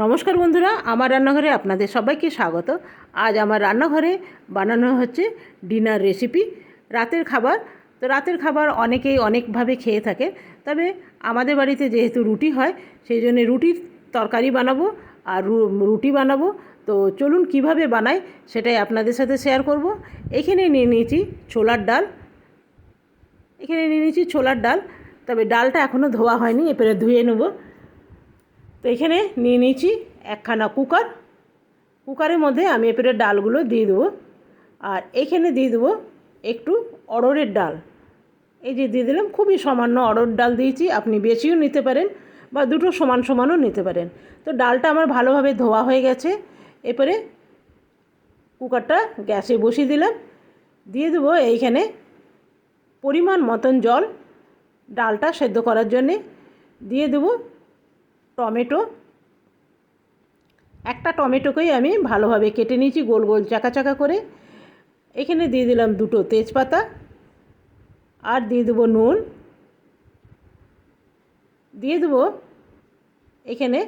নমস্কার বন্ধুরা, আমার রান্নাঘরে আপনাদের সবাইকে স্বাগত। আজ আমার রান্নাঘরে বানানো হচ্ছে ডিনার রেসিপি, রাতের খাবার। তো রাতের খাবার অনেকেই অনেকভাবে খেয়ে থাকে, তবে আমাদের বাড়িতে যেহেতু রুটি হয়, সেই জন্য রুটির তরকারি বানাবো আর রুটি বানাবো। তো চলুন কীভাবে বানাই সেটাই আপনাদের সাথে শেয়ার করব। এখানে নিয়ে নিয়েছি ছোলার ডাল। এখানে নিয়ে নিয়েছি ছোলার ডাল, তবে ডালটা এখনও ধোয়া হয়নি, এরপরে ধুয়ে নেব। তো এখানে নিয়ে নিয়েছি একখানা কুকার। কুকারের মধ্যে আমি এপরে ডালগুলো দিয়ে দেবো। আর এখানে দিয়ে দেবো একটু অড়রের ডাল। এই যে দিয়ে দিলাম, খুবই সামান্য অড়র ডাল দিয়েছি, আপনি বেশিও নিতে পারেন বা দুটো সমান সমানও নিতে পারেন। তো ডালটা আমার ভালোভাবে ধোয়া হয়ে গেছে, এরপরে কুকারটা গ্যাসে বসিয়ে দিলাম। দিয়ে দেবো এইখানে পরিমাণ মতন জল ডালটা সেদ্ধ করার জন্যে। দিয়ে দেবো টমেটো। একটা টমেটোকেই আমি ভালোভাবে কেটে নিয়েছি গোল গোল চাকা চাকা করে। এখানে দিয়ে দিলাম দুটো তেজপাতা আর দিয়ে দেবো নুন। দিয়ে দেবো এখানে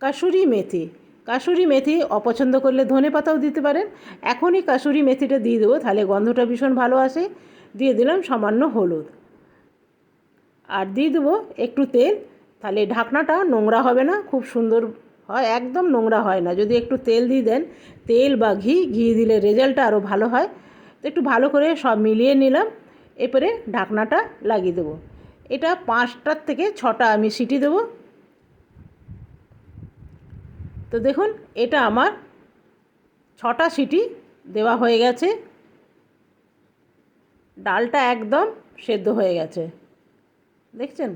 কাসুরি মেথি। কাসুরি মেথি অপছন্দ করলে ধনে পাতাও দিতে পারেন। এখনই কাসুরি মেথিটা দিয়ে দেবো, তাহলে গন্ধটা ভীষণ ভালো আসে। দিয়ে দিলাম সামান্য হলুদ। আর দিয়ে দেবো একটু তেল। তাহলে ঢাকনাটা নোংরা হবে না, খুব সুন্দর হয়, একদম নোংরা হয় না। যদি একটু তেল দিয়ে দেন, তেল বা ঘি ঘি দিলে রেজাল্টটা আরও ভালো হয়। তো একটু ভালো করে সব মিলিয়ে নিলাম, এরপরে ঢাকনাটা লাগিয়ে দেবো। এটা পাঁচটার থেকে ছটা আমি সিটি দেবো। তো দেখুন, এটা আমার ছটা সিটি দেওয়া হয়ে গেছে। ডালটা একদম সেদ্ধ হয়ে গেছে। দেখছেন?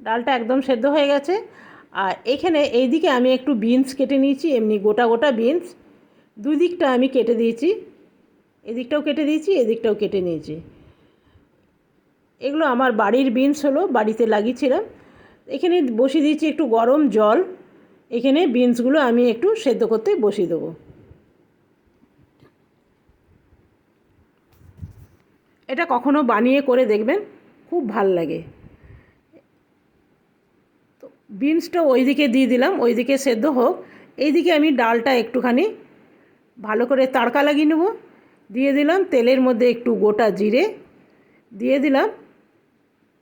ডালটা একদম সেদ্ধ হয়ে গেছে। আর এখানে এই দিকে আমি একটু বিনস কেটে নিয়েছি, এমনি গোটা গোটা বিনস। দুই দিকটা আমি কেটে দিয়েছি। এদিকটাও কেটে দিয়েছি, এদিকটাও কেটে নিয়েছি। এগুলো আমার বাড়ির বিনস হলো, বাড়িতে লাগিয়েছিলাম। এখানে বসিয়ে দিয়েছি একটু গরম জল। এখানে বিনসগুলো আমি একটু সেদ্ধ করতে বসিয়ে দেবো। এটা কখনো বানিয়ে করে দেখবেন, খুব ভালো লাগে। বিনসটা ওইদিকে দিয়ে দিলাম, ওইদিকে সেদ্ধ হোক। এইদিকে আমি ডালটা একটুখানি ভালো করে তাড়কা লাগিয়ে নেব। দিয়ে দিলাম তেলের মধ্যে একটু গোটা জিরে। দিয়ে দিলাম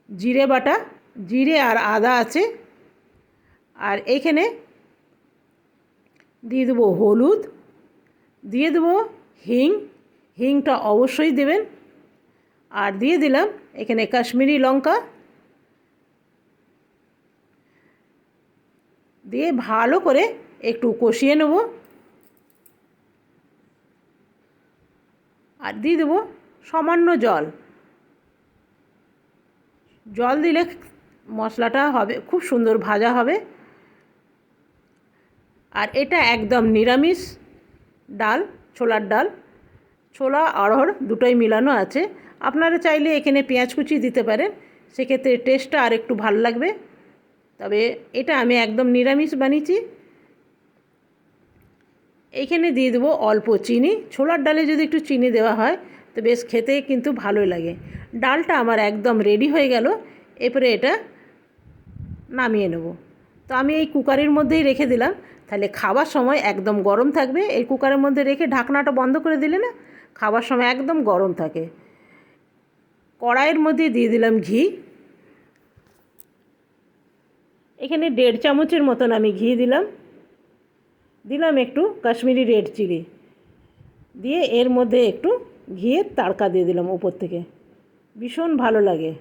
জিরে বাটা, জিরে আর আদা আছে। আর এইখানে দিয়ে দেবো হলুদ, দিয়ে দেবো হিং। হিংটা অবশ্যই দেবেন। আর দিয়ে দিলাম এখানে কাশ্মীরি লঙ্কা। দিয়ে ভালো করে একটু কষিয়ে নেব। আর দিয়ে দেবো সামান্য জল। জল দিলে মশলাটা হবে, খুব সুন্দর ভাজা হবে। আর এটা একদম নিরামিষ ডাল, ছোলার ডাল। ছোলা, আড়হর দুটোই মিলানো আছে। আপনারা চাইলে এখানে পেঁয়াজ কুচি দিতে পারেন। সেক্ষেত্রে টেস্টটা আর একটু ভালো লাগবে। তবে এটা আমি একদম নিরামিষ বানিয়েছি। এইখানে দিয়ে দেবো অল্প চিনি। ছোলার ডালে যদি একটু চিনি দেওয়া হয়, তো বেশ খেতে কিন্তু ভালোই লাগে। ডালটা আমার একদম রেডি হয়ে গেল। এরপরে এটা নামিয়ে নেব। তো আমি এই কুকারের মধ্যেই রেখে দিলাম। তাহলে খাবার সময় একদম গরম থাকবে। এই কুকারের মধ্যে রেখে ঢাকনাটা বন্ধ করে দিলে না খাবার সময় একদম গরম থাকে। কড়াইয়ের মধ্যে দিয়ে দিলাম ঘি। এখানে দেড় চামচের মতন আমি ঘি দিলাম। দিলাম একটু কাশ্মীরি রেড চিলি। দিয়ে এর মধ্যে একটু ঘিয়ের তাড়কা দিয়ে দিলাম উপর থেকে। ভীষণ ভালো লাগে।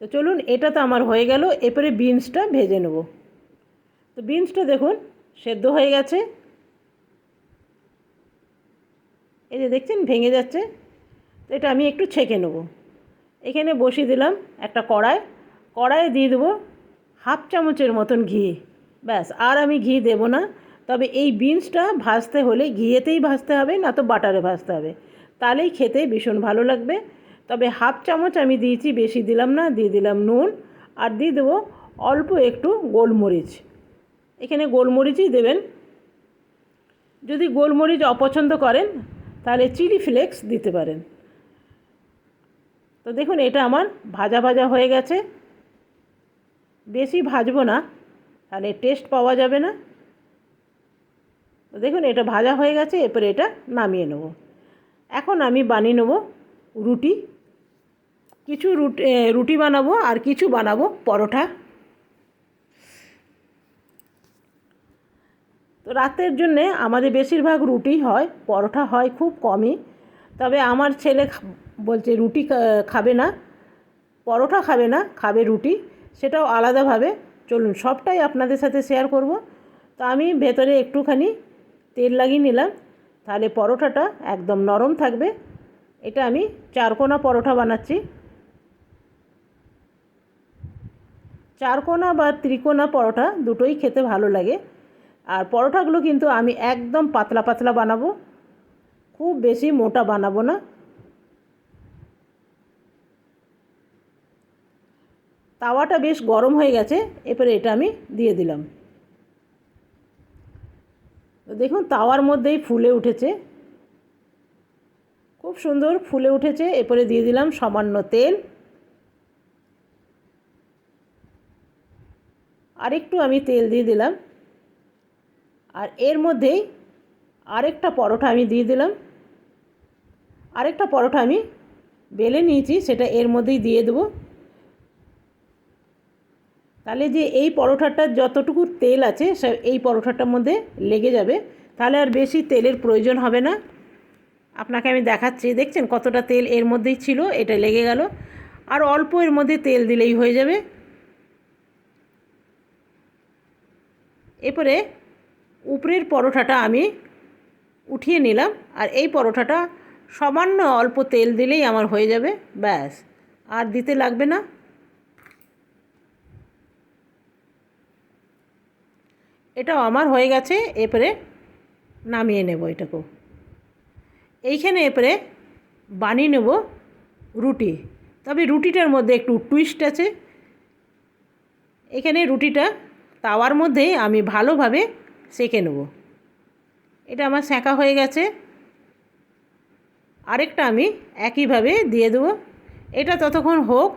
তো চলুন, এটা তো আমার হয়ে গেল। এরপরে বিনসটা ভেজে নেব। তো বিনসটা দেখুন, সেদ্ধ হয়ে গেছে। এই যে দেখছেন, ভেঙে যাচ্ছে। তো এটা আমি একটু ছেঁকে নেব। এখানে বসিয়ে দিলাম একটা কড়াই। কড়াইয়ে দিয়ে দেবো হাফ চামচের মতন ঘি। ব্যাস, আর আমি ঘি দেব না। তবে এই বিনসটা ভাজতে হলে ঘিয়েতেই ভাজতে হবে না তো বাটারে ভাজতে হবে। তাহলেই খেতে ভীষণ ভালো লাগবে। তবে হাফ চামচ আমি দিয়েছি, বেশি দিলাম না, দিয়ে দিলাম নুন। আর দিয়ে দেবো অল্প একটু গোলমরিচ। এখানে গোলমরিচই দেবেন। যদি গোলমরিচ অপছন্দ করেন, তাহলে চিলি ফ্লেক্স দিতে পারেন। তো দেখুন, এটা আমার ভাজা ভাজা হয়ে গেছে। বেশি ভাজবো না, তাহলে টেস্ট পাওয়া যাবে না। দেখুন, এটা ভাজা হয়ে গেছে, এরপরে এটা নামিয়ে নেব। এখন আমি বানিয়ে নেব রুটি। কিছু রুটি রুটি বানাবো আর কিছু বানাবো পরোটা। তো রাতের জন্যে আমাদের বেশিরভাগ রুটি হয়, পরোটা হয় খুব কমই। তবে আমার ছেলে বলছে রুটি খাবে না, পরোটা খাবে না, খাবে রুটি। সেটাও আলাদাভাবে চলুন, সবটাই আপনাদের সাথে শেয়ার করব। তো আমি ভেতরে একটুখানি তেল লাগিয়ে নিলাম, তাহলে পরোটাটা একদম নরম থাকবে। এটা আমি চারকোনা পরোটা বানাচ্ছি। চারকোনা বা ত্রিকোনা পরোটা দুটোই খেতে ভালো লাগে। আর পরোটাগুলো কিন্তু আমি একদম পাতলা পাতলা বানাবো। খুব বেশি মোটা বানাবো না। তাওয়াটা বেশ গরম হয়ে গেছে এরপরে এটা আমি দিয়ে দিলাম। দেখুন, তাওয়ার মধ্যেই ফুলে উঠেছে। খুব সুন্দর ফুলে উঠেছে, এরপরে দিয়ে দিলাম সামান্য তেল। আরেকটু আমি তেল দিয়ে দিলাম। আর এর মধ্যেই আরেকটা পরোটা আমি দিয়ে দিলাম। আরেকটা পরোটা আমি বেলে নিয়েছি, সেটা এর মধ্যেই দিয়ে দেবো। তাহলে যে এই পরোটাটার যতটুকু তেল আছে এই পরোটাটার মধ্যে লেগে যাবে। তাহলে আর বেশি তেলের প্রয়োজন হবে না। আপনাকে আমি দেখাচ্ছি, দেখছেন কতটা তেল এর মধ্যেই ছিল, এটা লেগে গেল। আর অল্প এর মধ্যে তেল দিলেই হয়ে যাবে। এরপরে উপরের পরোটাটা আমি উঠিয়ে নিলাম, আর এই পরোটাটা সামান্য অল্প তেল দিলেই আমার হয়ে যাবে, ব্যাস। আর দিতে লাগবে না। এটাও আমার হয়ে গেছে, এরপরে নামিয়ে নেব এটাকেও। এইখানে এরপরে বানিয়ে নেব রুটি। তবে রুটিটার মধ্যে একটু টুইস্ট আছে। এখানে রুটিটা তাওয়ার মধ্যেই আমি ভালোভাবে সেঁকে নেব। এটা আমার সেঁকা হয়ে গেছে। আরেকটা আমি একইভাবে দিয়ে দেবো। এটা ততক্ষণ হোক।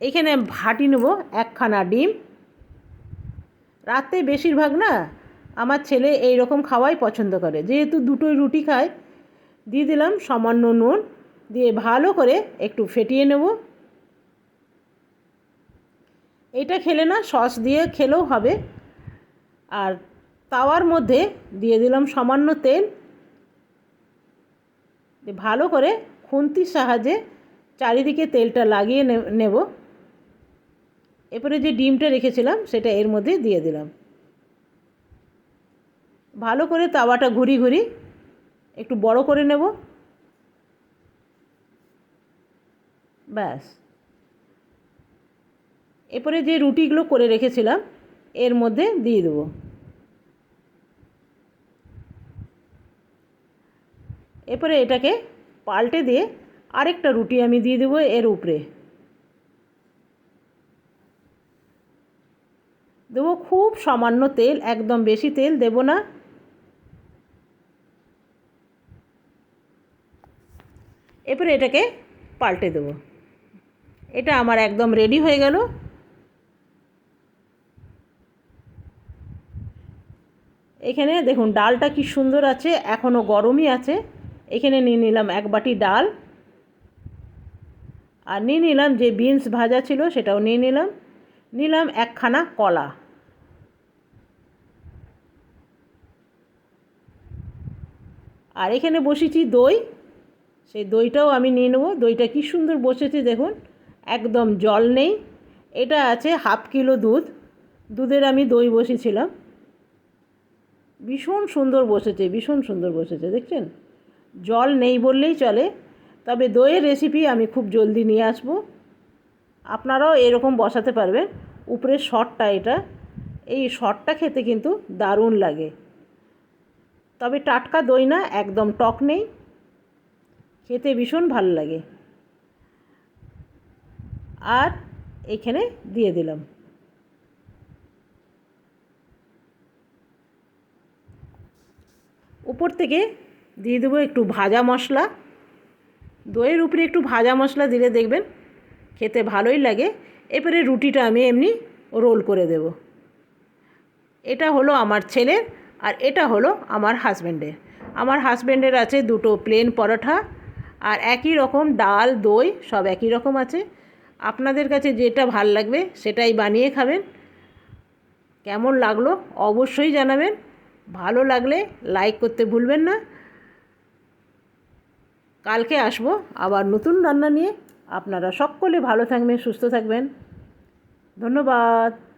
এখানে ভাটি নেব একখানা ডিম। রাতে বেশিরভাগ না আমার ছেলে এই রকম খাওয়াই পছন্দ করে। যেহেতু দুটোই রুটি খায়, দিয়ে দিলাম সামান্য নুন, দিয়ে ভালো করে একটু ফেটিয়ে নেব। এটা খেলে না সস দিয়ে খেলেও হবে। আর তাওয়ার মধ্যে দিয়ে দিলাম সামান্য তেল। ভালো করে খুন্তির সাহায্যে চারিদিকে তেলটা লাগিয়ে নেব। এরপরে যে ডিমটা রেখেছিলাম, সেটা এর মধ্যে দিয়ে দিলাম। ভালো করে তাওয়াটা ঘুরি ঘুরি, একটু বড় করে নেব। ব্যাস। এরপরে যে রুটিগুলো করে রেখেছিলাম, এর মধ্যে দিয়ে দেবো। এরপরে এটাকে পাল্টে দিয়ে আরেকটা রুটি আমি দিয়ে দেবো এর উপরে। দেবো খুব সামান্য তেল, একদম বেশি তেল দেব না। এরপরে এটাকে পাল্টে দেবো। এটা আমার একদম রেডি হয়ে গেল। এখানে দেখুন, ডালটা কি সুন্দর আছে এখনও গরমই আছে। এখানে নিয়ে নিলাম এক বাটি ডাল। আর নিয়ে নিলাম যে বিনস ভাজা ছিল, সেটাও নিয়ে নিলাম। নিলাম একখানা কলা। আর এখানে বসেছি দই। সেই দইটাও আমি নিয়ে নেব। দইটা কি সুন্দর বসেছে দেখুন। একদম জল নেই। এটা আছে হাফ কিলো দুধ। দুধের আমি দই বসেছিলাম। ভীষণ সুন্দর বসেছে, ভীষণ সুন্দর বসেছে, দেখছেন? জল নেই বললেই চলে। তবে দইয়ের রেসিপি আমি খুব জলদি নিয়ে আসব। আপনারাও এরকম বসাতে পারবেন। উপরের শটটা এটা। এই শটটা খেতে কিন্তু দারুণ লাগে। তবে টাটকা দই না, একদম টক নেই। খেতে ভীষণ ভালো লাগে। আর এখানে দিয়ে দিলাম। উপর থেকে দিয়ে দেবো একটু ভাজা মশলা। দইয়ের উপরে একটু ভাজা মশলা দিলে দেখবেন খেতে ভালোই লাগে। এরপরে রুটিটা আমি এমনি রোল করে দেব। এটা হলো আমার ছেলের আর এটা হলো আমার হাজব্যান্ডের আমার হাজব্যান্ডের আছে দুটো প্লেন পরোঠা আর একই রকম ডাল, দই, সব একই রকম আছে। আপনাদের কাছে যেটা ভালো লাগবে সেটাই বানিয়ে খাবেন। কেমন লাগল অবশ্যই জানাবেন। ভালো লাগলে লাইক করতে ভুলবেন না। কালকে আসব আবার নতুন রান্না নিয়ে। আপনারা সকলে ভালো থাকবেন, সুস্থ থাকবেন। ধন্যবাদ।